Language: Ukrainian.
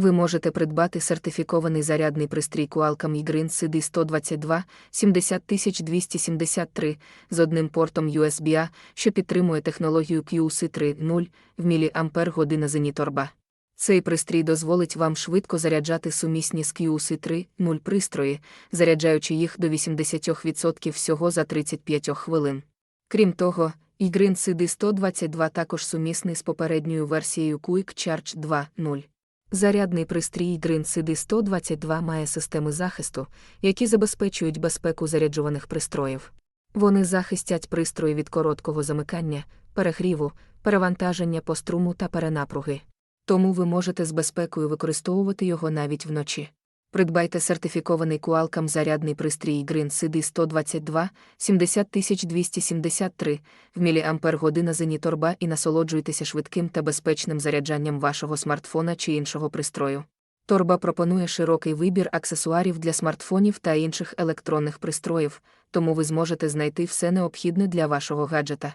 Ви можете придбати сертифікований зарядний пристрій Qualcomm iGreen CD 122 70273 з одним портом USB-A, що підтримує технологію QC 3.0 в міліампер-година зеніторба. Цей пристрій дозволить вам швидко заряджати сумісні з QC 3.0 пристрої, заряджаючи їх до 80% всього за 35 хвилин. Крім того, iGreen CD 122 також сумісний з попередньою версією Quick Charge 2.0. Зарядний пристрій CD 122 має системи захисту, які забезпечують безпеку заряджуваних пристроїв. Вони захистять пристрої від короткого замикання, перегріву, перевантаження по струму та перенапруги. Тому ви можете з безпекою використовувати його навіть вночі. Придбайте сертифікований Qualcomm зарядний пристрій Green CD 122 70273 в міліампер-година зеніторба і насолоджуйтеся швидким та безпечним заряджанням вашого смартфона чи іншого пристрою. Торба пропонує широкий вибір аксесуарів для смартфонів та інших електронних пристроїв, тому ви зможете знайти все необхідне для вашого гаджета.